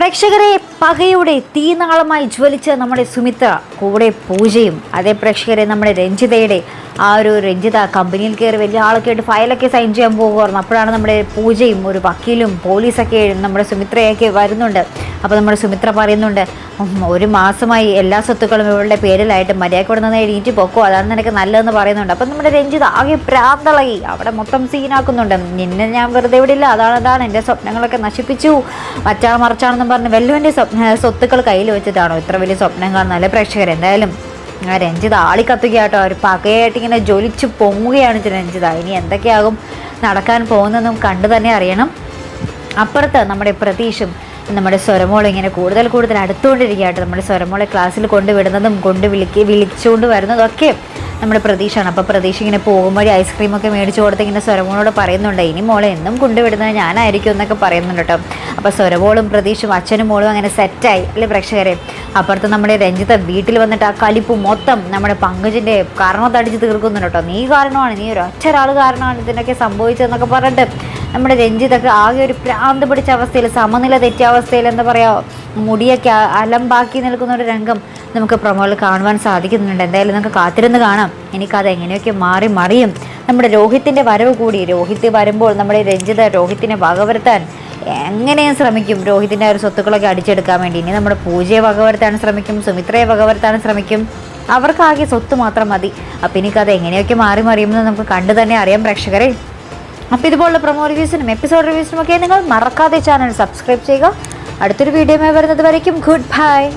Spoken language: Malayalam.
പ്രേക്ഷകരെ പകയുടെ തീനാളമായി ജ്വലിച്ച നമ്മുടെ സുമിത്ര കൂടെ പൂജയും അതേ പ്രേക്ഷകരെ നമ്മുടെ രഞ്ജിതയുടെ ആ ഒരു രഞ്ജിത കമ്പനിയിൽ കയറി വലിയ ആളൊക്കെ ആയിട്ട് ഫയലൊക്കെ സൈൻ ചെയ്യാൻ പോകുമായിരുന്നു അപ്പോഴാണ് നമ്മുടെ പൂജയും ഒരു വക്കീലും പോലീസൊക്കെ നമ്മുടെ സുമിത്രയൊക്കെ വരുന്നുണ്ട്. അപ്പോൾ നമ്മുടെ സുമിത്ര പറയുന്നുണ്ട് ഒരു മാസമായി എല്ലാ സ്വത്തുക്കളും ഇവളുടെ പേരിലായിട്ട് മര്യാദക്കൂടെ നിന്ന് എഴുതിയിട്ട് പൊക്കോ? അതാണ് നിനക്ക് നല്ലതെന്ന് പറയുന്നുണ്ട്. അപ്പം നമ്മുടെ രഞ്ജിത ആകെ പ്രാന്തളകി അവിടെ മൊത്തം സീനാക്കുന്നുണ്ട് നിന്നെ ഞാൻ വെറുതെ വിടില്ല. അതാണ് അതാണ്. എന്റെ സ്വപ്നങ്ങളൊക്കെ നശിപ്പിച്ചു. മറ്റാൾ മറിച്ചാണെന്നും പറഞ്ഞ് വെല്ലുവിന്റെ സ്വപ്ന സ്വത്തുക്കൾ കയ്യിൽ വെച്ചിട്ടാണോ ഇത്ര വലിയ സ്വപ്നം കാണുന്നത്? പ്രേക്ഷകർ എന്തായാലും രഞ്ജിത ആളി കത്തുക കേട്ടോ ഒരു പകയായിട്ട് ഇങ്ങനെ ജ്വലിച്ച് പൊങ്ങുകയാണ് രഞ്ജിത. ഇനി എന്തൊക്കെയാകും നടക്കാൻ പോകുന്നതെന്നും കണ്ടു തന്നെ അറിയണം. അപ്പുറത്ത് നമ്മുടെ പ്രതീഷും നമ്മുടെ സ്വരമോൾ ഇങ്ങനെ കൂടുതൽ കൂടുതൽ അടുത്തുകൊണ്ടിരിക്കുകയായിട്ട് നമ്മുടെ സ്വരമോളെ ക്ലാസ്സിൽ കൊണ്ടുവിടുന്നതും കൊണ്ട് വിളിക്ക് വിളിച്ചുകൊണ്ട് വരുന്നതും ഒക്കെ നമ്മുടെ പ്രതീക്ഷയാണ്. അപ്പോൾ പ്രതീക്ഷ ഇങ്ങനെ പോകുമ്പോഴേ ഐസ്ക്രീമൊക്കെ മേടിച്ചു കൊടുത്ത് ഇങ്ങനെ സ്വരമോളോട് പറയുന്നുണ്ട്. ഇനി മോളെ എന്നും കൊണ്ടുവിടുന്നത് ഞാനായിരിക്കും എന്നൊക്കെ പറയുന്നുണ്ട് കേട്ടോ. അപ്പോൾ സ്വരമോളും പ്രതീക്ഷയും അച്ഛനും മോളും അങ്ങനെ സെറ്റായി അല്ലേ പ്രേക്ഷകരെ? അപ്പുറത്ത് നമ്മുടെ രഞ്ജിത വീട്ടിൽ വന്നിട്ട് ആ കലിപ്പ് മൊത്തം നമ്മുടെ പങ്കജിന്റെ കാരണത്തടിച്ച് തീർക്കുന്നുണ്ട് കേട്ടോ. നീ കാരണമാണ് നീ ഒരു ഒറ്റ ഒരാൾ കാരണമാണ് ഇതിനൊക്കെ സംഭവിച്ചതെന്നൊക്കെ പറഞ്ഞിട്ട് നമ്മുടെ രഞ്ജിതൊക്കെ ആകെ ഒരു പ്രാന്ത് പിടിച്ച അവസ്ഥയിൽ സമനില തെറ്റിയ അവസ്ഥയിൽ എന്താ പറയുക മുടിയൊക്കെ അലമ്പാക്കി നിൽക്കുന്ന ഒരു രംഗം. നമുക്ക് പ്രൊമോയിൽ കാണുവാൻ സാധിക്കുന്നുണ്ട്. എന്തായാലും നമുക്ക് കാത്തിരുന്ന് കാണാം. എനിക്കത് എങ്ങനെയൊക്കെ മാറി മറിയും. നമ്മുടെ രോഹിത്തിന്റെ വരവ് കൂടി. രോഹിത്ത് വരുമ്പോൾ നമ്മുടെ രഞ്ജിത രോഹിത്തിനെ വകവരുത്താൻ എങ്ങനെയും ശ്രമിക്കും. രോഹിത്തിന്റെ ഒരു സ്വത്തുക്കളൊക്കെ അടിച്ചെടുക്കാൻ വേണ്ടി. ഇനി നമ്മുടെ പൂജയെ വകവരുത്താൻ ശ്രമിക്കും. സുമിത്രയെ വകവരുത്താൻ ശ്രമിക്കും. അവർക്കാകെ സ്വത്ത് മാത്രം മതി. അപ്പം എനിക്കത് എങ്ങനെയൊക്കെ മാറി മറിയുമെന്ന് നമുക്ക് കണ്ടു തന്നെ അറിയാം പ്രേക്ഷകരെ. അപ്പോൾ ഇതുപോലുള്ള പ്രൊമോ റിവ്യൂസിനും എപ്പിസോഡ് റിവ്യൂസിനും ഒക്കെ നിങ്ങൾ മറക്കാതെ ചാനൽ സബ്സ്ക്രൈബ് ചെയ്യുക. അടുത്തൊരു വീഡിയോയുമായി വരുന്നത് വരയ്ക്കും. Good bye.